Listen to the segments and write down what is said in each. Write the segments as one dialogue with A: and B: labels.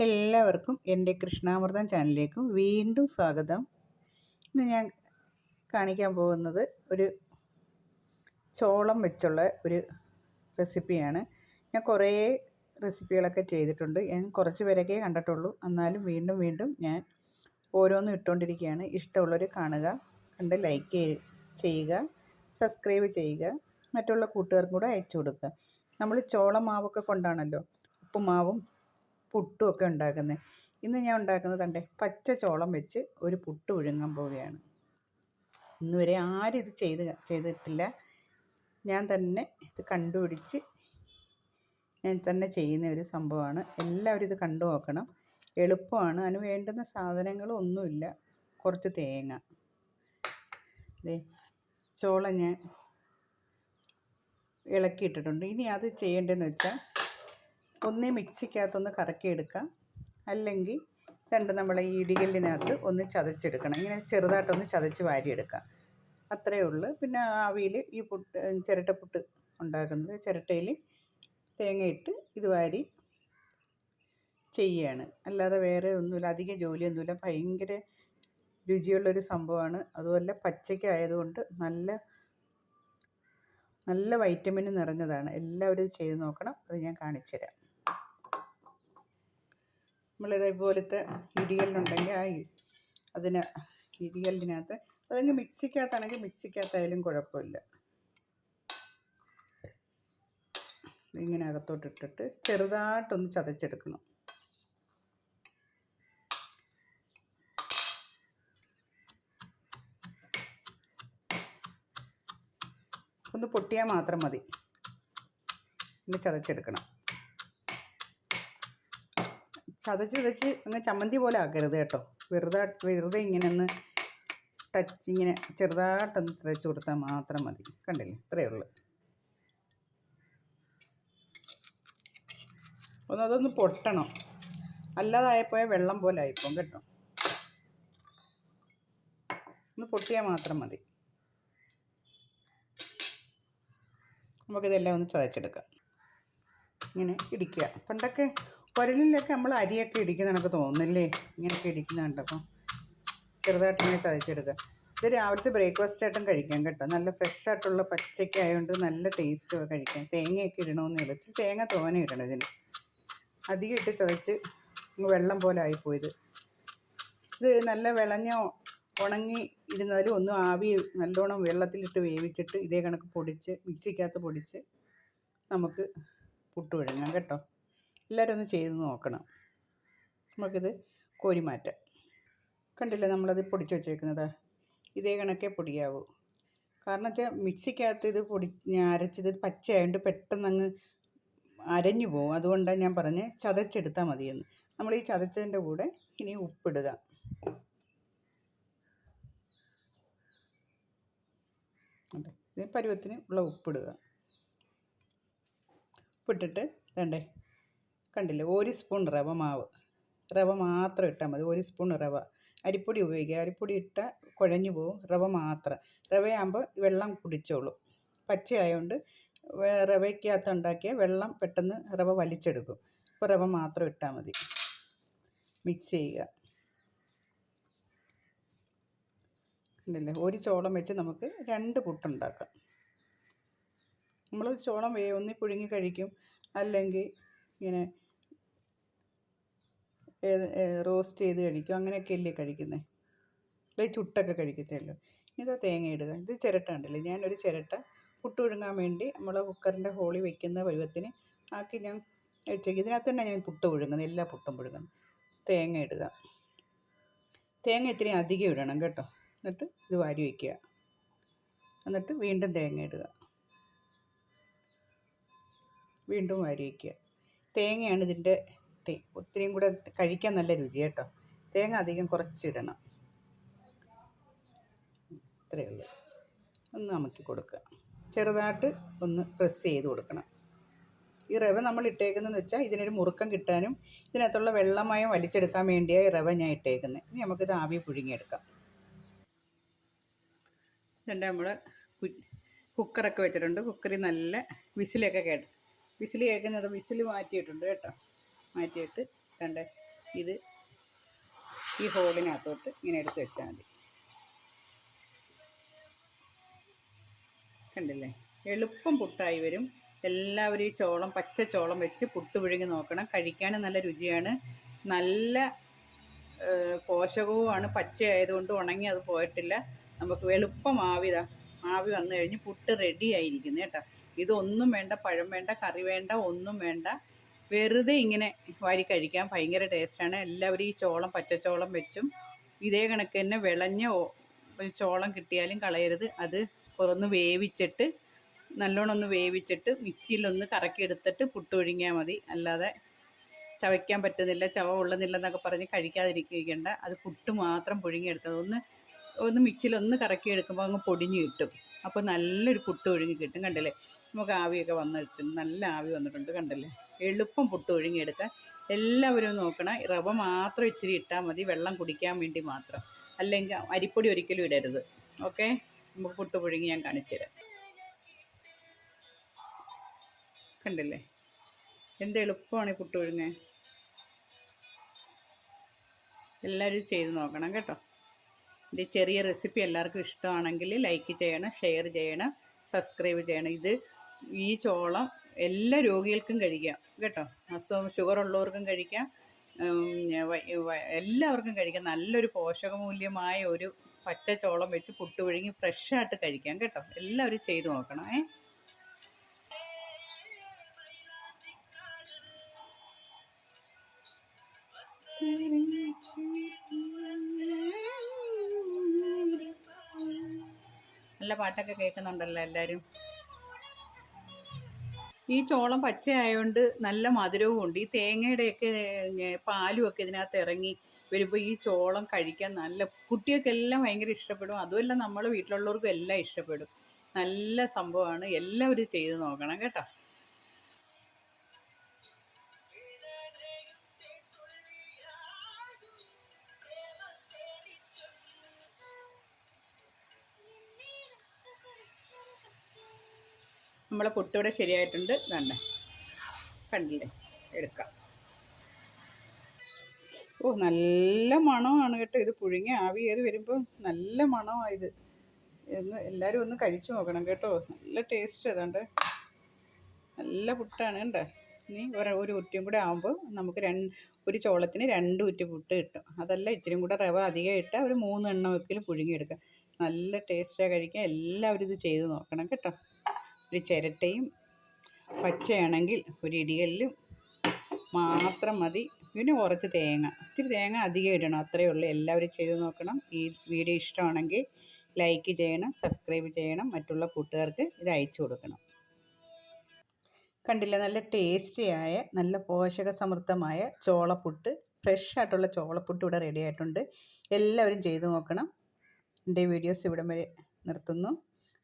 A: എല്ലാവർക്കും എന്റെ കൃഷ്ണാമൃതം ചാനലിലേക്കും വീണ്ടും സ്വാഗതം. ഇന്ന് ഞാൻ കാണിക്കാൻ പോകുന്നത് ഒരു ചോളം വെച്ചുള്ള ഒരു റെസിപ്പിയാണ്. ഞാൻ കുറേ റെസിപ്പികളൊക്കെ ചെയ്തിട്ടുണ്ട്. ഞാൻ കുറച്ച് പേരൊക്കെ കണ്ടിട്ടുള്ളൂ. എന്നാലും വീണ്ടും വീണ്ടും ഞാൻ ഓരോന്നും ഇട്ടുകൊണ്ടിരിക്കുകയാണ്. ഇഷ്ടമുള്ളവർ കാണുക കണ്ട് ലൈക്ക് ചെയ്യുക സബ്സ്ക്രൈബ് ചെയ്യുക. മറ്റുള്ള കൂട്ടുകാർക്കും കൂടെ അയച്ചു കൊടുക്കുക. നമ്മൾ ചോളമാവൊക്കെ കൊണ്ടാണല്ലോ ഉപ്പുമാവും പുട്ടും ഒക്കെ ഉണ്ടാക്കുന്നത് ഇന്ന് ഞാൻ ഉണ്ടാക്കുന്നത് കണ്ടേ പച്ച ചോളം വെച്ച് ഒരു പുട്ട് പുഴുങ്ങാൻ പോവുകയാണ്. ഇന്ന് വരെ ആരും ഇത് ചെയ്ത് ചെയ്തിട്ടില്ല. ഞാൻ തന്നെ ഇത് കണ്ടുപിടിച്ച് ഞാൻ തന്നെ ചെയ്യുന്ന ഒരു സംഭവമാണ്. എല്ലാവരും ഇത് കണ്ടു നോക്കണം. എളുപ്പമാണ്. അതിന് വേണ്ടുന്ന സാധനങ്ങളൊന്നുമില്ല കുറച്ച് തേങ്ങ. ദേ ചോളം ഞാൻ ഇളക്കിയിട്ടിട്ടുണ്ട്. ഇനി അത് ചെയ്യേണ്ടതെന്ന് വെച്ചാൽ ഒന്നേ മിക്സിക്കകത്തൊന്ന് കറക്കിയെടുക്കാം. അല്ലെങ്കിൽ രണ്ട് നമ്മളെ ഈ ഇടികല്ലിനകത്ത് ഒന്ന് ചതച്ചെടുക്കണം. ഇങ്ങനെ ചെറുതായിട്ടൊന്ന് ചതച്ച് വാരിയെടുക്കാം. അത്രയേ ഉള്ളൂ. പിന്നെ ആവിയിൽ ഈ പുട്ട് ചിരട്ടപ്പുട്ട് ഉണ്ടാക്കുന്നത്. ചിരട്ടയിൽ തേങ്ങയിട്ട് ഇത് വാരി ചെയ്യുകയാണ്. അല്ലാതെ വേറെ ഒന്നുമില്ല. അധികം ജോലിയൊന്നുമില്ല. ഭയങ്കര രുചിയുള്ളൊരു സംഭവമാണ്. അതുപോലെ പച്ചയ്ക്കായതുകൊണ്ട് നല്ല നല്ല വൈറ്റമിൻ നിറഞ്ഞതാണ്. എല്ലാവരും ചെയ്ത് നോക്കണം. അത് ഞാൻ കാണിച്ചു തരാം നമ്മളിതേപോലത്തെ ഇടിയലുണ്ടെങ്കിൽ ആ അതിന് ഇടിയലിനകത്ത് അതെങ്കിൽ മിക്സിക്കകത്താണെങ്കിൽ മിക്സിക്കകത്തായാലും കുഴപ്പമില്ല. ഇങ്ങനെ അകത്തോട്ടിട്ടിട്ട് ചെറുതായിട്ടൊന്ന് ചതച്ചെടുക്കണം. ഒന്ന് പൊട്ടിയാൽ മാത്രം മതി. ഒന്ന് ചതച്ചെടുക്കണം. ചതച്ച് ചതച്ച് അങ്ങ് ചമ്മന്തി പോലെ ആക്കരുത് കേട്ടോ. വെറുതെ വെറുതെ ഇങ്ങനെ ഒന്ന് ടച്ച് ഇങ്ങനെ ചെറുതായിട്ടൊന്ന് ചതച്ച് കൊടുത്താൽ മാത്രം മതി. കണ്ടില്ലേ? ഇത്രയേ ഉള്ളൂ. ഒന്ന് അതൊന്ന് പൊട്ടണം. അല്ലാതായപ്പോയ വെള്ളം പോലെ ആയിപ്പോ കേട്ടോ. ഒന്ന് പൊട്ടിയാൽ മാത്രം മതി. നമുക്കിതെല്ലാം ഒന്ന് ചതച്ചെടുക്കാം. ഇങ്ങനെ ഇടിക്കുക. പണ്ടൊക്കെ കുരലിലൊക്കെ നമ്മൾ അരിയൊക്കെ ഇടിക്കുന്ന കണക്ക് തോന്നുന്നില്ലേ? ഇങ്ങനെയൊക്കെ ഇടിക്കുന്ന കണ്ടപ്പോൾ ചെറുതായിട്ട് ഇങ്ങനെ ചതച്ചെടുക്കുക. ഇത് രാവിലത്തെ ബ്രേക്ക്ഫാസ്റ്റ് ആയിട്ടും കഴിക്കാം കേട്ടോ. നല്ല ഫ്രഷ് ആയിട്ടുള്ള പച്ചയ്ക്ക് ആയതുകൊണ്ട് നല്ല ടേസ്റ്റും കഴിക്കാം. തേങ്ങയൊക്കെ ഇടണമെന്നേ ഉള്ളൂ തേങ്ങ തോന ഇടണം ഇതിന്. അധികം ഇട്ട് ചതച്ച് വെള്ളം പോലെ ആയിപ്പോയത്. ഇത് നല്ല വിളഞ്ഞ ഉണങ്ങി ഇരുന്നാലും ഒന്നും ആവി നല്ലോണം വെള്ളത്തിലിട്ട് വേവിച്ചിട്ട് ഇതേ കണക്ക് പൊടിച്ച് മിക്സിക്കകത്ത് പൊടിച്ച് നമുക്ക് പുട്ട് വിഴുങ്ങാം കേട്ടോ. എല്ലാവരും ഒന്ന് ചെയ്ത് നോക്കണം. നമുക്കിത് കോരി മാറ്റാം കണ്ടില്ലേ നമ്മളത് പൊടിച്ച് വെച്ചേക്കുന്നത്? ഇതേ കണക്കേ പൊടിയാവൂ. കാരണം വെച്ചാൽ മിക്സിക്കകത്ത് ഇത് പൊടി അരച്ചത് പച്ചയായതുകൊണ്ട് പെട്ടെന്ന് അങ്ങ് അരഞ്ഞു പോകും അതുകൊണ്ടാണ് ഞാൻ പറഞ്ഞ് ചതച്ചെടുത്താൽ മതിയെന്ന്. നമ്മൾ ഈ ചതച്ചതിന്റെ കൂടെ ഇനി ഉപ്പിടുക. പരുവത്തിന് ഉള്ള ഉപ്പിടുക. ഉപ്പിട്ടിട്ട് വേണ്ടേ കണ്ടില്ലേ? ഒരു സ്പൂൺ റവ മാവ്. റവ മാത്രം ഇട്ടാൽ മതി. ഒരു സ്പൂൺ റവ. അരിപ്പൊടി ഉപയോഗിക്കുക. അരിപ്പൊടി ഇട്ട കുഴഞ്ഞു പോകും റവ മാത്രം. റവയാകുമ്പോൾ വെള്ളം കുടിച്ചോളും. പച്ചയായതുകൊണ്ട് റവയ്ക്കകത്ത് ഉണ്ടാക്കിയ വെള്ളം പെട്ടെന്ന് റവ വലിച്ചെടുക്കും. അപ്പോൾ റവ മാത്രം ഇട്ടാൽ മതി. മിക്സ് ചെയ്യുക. ഉണ്ടല്ലേ ഒരു ചോളം വെച്ച് നമുക്ക് രണ്ട് പുട്ടുണ്ടാക്കാം നമ്മൾ ചോളം ഒന്നി പുഴുങ്ങി കഴിക്കും. അല്ലെങ്കിൽ ഇങ്ങനെ റോസ്റ്റ് ചെയ്ത് കഴിക്കും. അങ്ങനെയൊക്കെ അല്ലേ കഴിക്കുന്നത് അല്ലെങ്കിൽ ചുട്ടൊക്കെ കഴിക്കത്തല്ലോ ഇതാ തേങ്ങ ഇടുക. ഇത് ചിരട്ട ഉണ്ടല്ലേ? ഞാനൊരു ചിരട്ട പുട്ട് പുഴുങ്ങാൻ വേണ്ടി നമ്മൾ കുക്കറിന്റെ ഹോളി വെക്കുന്ന പരുവത്തിന് ആക്കി ഞാൻ വെച്ചേക്കും. ഇതിനകത്ത് തന്നെ ഞാൻ പുട്ട് പുഴുങ്ങുന്നത് എല്ലാ പുട്ടും പുഴുങ്ങുന്നത് തേങ്ങ ഇടുക. തേങ്ങ ഇത്തിരി അധികം ഇടണം കേട്ടോ. എന്നിട്ട് ഇത് വാരി വയ്ക്കുക. എന്നിട്ട് വീണ്ടും തേങ്ങ ഇടുക. വീണ്ടും വാരി വയ്ക്കുക. തേങ്ങയാണ് ഇതിന്റെ തേ ഒത്തിരിയും കൂടെ കഴിക്കാൻ നല്ല രുചി കേട്ടോ. തേങ്ങ അധികം കുറച്ചിടണം. ഇത്രയേ ഉള്ളൂ. ഒന്ന് അമക്കി കൊടുക്കുക. ചെറുതായിട്ട് ഒന്ന് പ്രസ് ചെയ്ത് കൊടുക്കണം. ഈ റവ നമ്മൾ ഇട്ടേക്കുന്നതെന്ന് വെച്ചാൽ ഇതിനൊരു മുറുക്കം കിട്ടാനും ഇതിനകത്തുള്ള വെള്ളമയം വലിച്ചെടുക്കാൻ വേണ്ടിയാണ് ഈ റവ ഞാൻ ഇട്ടേക്കുന്നത് ഇനി നമുക്കിത് ആവി പുഴുങ്ങിയെടുക്കാം. ഇതുണ്ട് നമ്മൾ കുക്കറൊക്കെ വെച്ചിട്ടുണ്ട്. കുക്കറിൽ നല്ല വിസിലൊക്കെ കേട്ട് വിസിൽ കേൾക്കുന്നത് വിസിൽ മാറ്റിയിട്ടുണ്ട് കേട്ടോ. മാറ്റിയിട്ട് കണ്ട് ഇത് ഈ ഹോളിനകത്തോട്ട് ഇങ്ങനെ എടുത്ത് വെച്ചാൽ മതി. കണ്ടില്ലേ? എളുപ്പം പുട്ടായി വരും. എല്ലാവരും ഈ ചോളം പച്ച ചോളം വെച്ച് പുട്ട് പുഴുങ്ങി നോക്കണം. കഴിക്കാനും നല്ല രുചിയാണ്. നല്ല പോഷകവുമാണ്. പച്ച ആയതുകൊണ്ട് ഉണങ്ങി അത് പോയിട്ടില്ല. നമുക്ക് എളുപ്പം ആവിതാ. ആവി വന്നു കഴിഞ്ഞ് പുട്ട് റെഡി ആയിരിക്കുന്നു കേട്ടോ. ഇതൊന്നും വേണ്ട പഴം വേണ്ട കറി വേണ്ട ഒന്നും വേണ്ട. വെറുതെ ഇങ്ങനെ വാരി കഴിക്കാൻ ഭയങ്കര ടേസ്റ്റാണ് എല്ലാവരും ഈ ചോളം പച്ചച്ചോളം വെച്ചും ഇതേ കണക്ക് തന്നെ വിളഞ്ഞ ചോളം കിട്ടിയാലും കളയരുത്. അത് ഒന്ന് വേവിച്ചിട്ട് നല്ലോണം ഒന്ന് വേവിച്ചിട്ട് മിക്സിയിലൊന്ന് കറക്കി എടുത്തിട്ട് പുട്ട് ഒഴുങ്ങിയാൽ മതി. അല്ലാതെ ചവയ്ക്കാൻ പറ്റുന്നില്ല ചവ ഉള്ളുന്നില്ലെന്നൊക്കെ പറഞ്ഞ് കഴിക്കാതിരിക്കേണ്ട. അത് പുട്ട് മാത്രം പുഴുങ്ങിയെടുത്തത് ഒന്ന് ഒന്ന് മിക്സിയിലൊന്ന് കറക്കി എടുക്കുമ്പോൾ അങ്ങ് പൊടിഞ്ഞ് കിട്ടും. അപ്പോൾ നല്ലൊരു പുട്ട് ഒഴുങ്ങി കിട്ടും. കണ്ടില്ലേ? നമുക്ക് ആവിയൊക്കെ വന്നിട്ട് നല്ല ആവി വന്നിട്ടുണ്ട് കണ്ടല്ലേ? എളുപ്പം പുട്ട് ഒഴുങ്ങിയെടുക്കാൻ. എല്ലാവരും നോക്കണം. റവ മാത്രം ഇച്ചിരി ഇട്ടാൽ മതി. വെള്ളം കുടിക്കാൻ വേണ്ടി മാത്രം. അല്ലെങ്കിൽ അരിപ്പൊടി ഒരിക്കലും ഇടരുത്. ഓക്കെ? നമുക്ക് പുട്ട് പുഴുങ്ങി ഞാൻ കാണിച്ചു തരാം. കണ്ടില്ലേ? എന്ത് എളുപ്പമാണ് ഈ പുട്ട് പുഴുങ്ങാൻ. എല്ലാവരും ചെയ്ത് നോക്കണം കേട്ടോ. എന്റെ ചെറിയ റെസിപ്പി എല്ലാവർക്കും ഇഷ്ടമാണെങ്കിൽ ലൈക്ക് ചെയ്യണം ഷെയർ ചെയ്യണം സബ്സ്ക്രൈബ് ചെയ്യണം. ഇത് ഈ ചോളം എല്ലാ രോഗികൾക്കും കഴിക്കാം കേട്ടോ? അസുഖം ഷുഗർ ഉള്ളവർക്കും കഴിക്കാം എല്ലാവർക്കും കഴിക്കാം. നല്ലൊരു പോഷകമൂല്യമായ ഒരു പച്ച ചോളം വെച്ച് പുട്ട് പുഴുങ്ങി ഫ്രഷായിട്ട് കഴിക്കാം കേട്ടോ? എല്ലാവരും ചെയ്തു നോക്കണം ഏ? നല്ല പാട്ടൊക്കെ കേൾക്കുന്നുണ്ടല്ലോ എല്ലാവരും ഈ ചോളം പച്ചയായതുകൊണ്ട് നല്ല മധുരവും ഉണ്ട് ഈ തേങ്ങയുടെയൊക്കെ പാലും ഒക്കെ ഇതിനകത്ത് ഇറങ്ങി വരുമ്പോൾ ഈ ചോളം കഴിക്കാൻ നല്ല കുട്ടികൾക്കെല്ലാം ഭയങ്കര ഇഷ്ടപ്പെടും. അതുമല്ല നമ്മൾ വീട്ടിലുള്ളവർക്കും എല്ലാം ഇഷ്ടപ്പെടും. നല്ല സംഭവമാണ്. എല്ലാവരും ചെയ്ത് നോക്കണം കേട്ടോ. നമ്മളെ പൊട്ടിവിടെ ശരിയായിട്ടുണ്ട്. തന്നെ കണ്ടില്ലേ? എടുക്കാം. ഓ നല്ല മണമാണ് കേട്ടോ. ഇത് പുഴുങ്ങി ആവി കയറി വരുമ്പോൾ നല്ല മണമാണ് ഇത്. എന്ന് എല്ലാവരും ഒന്ന് കഴിച്ചു നോക്കണം കേട്ടോ. നല്ല ടേസ്റ്റ് ഏതാണ്ട് നല്ല പുട്ടാണ് കേട്ടോ ഇനി ഒരു ഒരു കുറ്റിയും കൂടെ ആകുമ്പോൾ നമുക്ക് രണ്ട് ഒരു ചോളത്തിന് രണ്ട് കുറ്റി പുട്ട് കിട്ടും. അതല്ല ഇച്ചിരി കൂടെ റവ അധികം ഇട്ടാൽ ഒരു മൂന്നെണ്ണം വെക്കൽ പുഴുങ്ങിയെടുക്കാം. നല്ല ടേസ്റ്റാണ് കഴിക്കാൻ. എല്ലാവരും ഇത് ചെയ്ത് നോക്കണം കേട്ടോ. ഒരു ചിരട്ടയും പച്ചയാണെങ്കിൽ ഒരു ഇടികല്ലും മാത്രം മതി. പിന്നെ കുറച്ച് തേങ്ങ. ഇത്തിരി തേങ്ങ അധികം ഇടണം. അത്രയേ ഉള്ളൂ. എല്ലാവരും ചെയ്ത് നോക്കണം. ഈ വീഡിയോ ഇഷ്ടമാണെങ്കിൽ ലൈക്ക് ചെയ്യണം സബ്സ്ക്രൈബ് ചെയ്യണം മറ്റുള്ള കൂട്ടുകാർക്ക് ഇത് അയച്ചു കൊടുക്കണം. കണ്ടില്ല? നല്ല ടേസ്റ്റിയായ നല്ല പോഷക സമൃദ്ധമായ ചോളപ്പുട്ട് ഫ്രഷ് ആയിട്ടുള്ള ചോളപ്പുട്ട് ഇവിടെ റെഡി ആയിട്ടുണ്ട്. എല്ലാവരും ചെയ്ത് നോക്കണം. എന്റെ വീഡിയോസ് ഇവിടം വരെ നിർത്തുന്നു.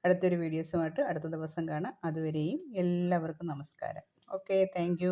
A: അടുത്തൊരു വീഡിയോസുമായിട്ട് അടുത്ത ദിവസം കാണാം. അതുവരെയും എല്ലാവർക്കും നമസ്കാരം. Okay thank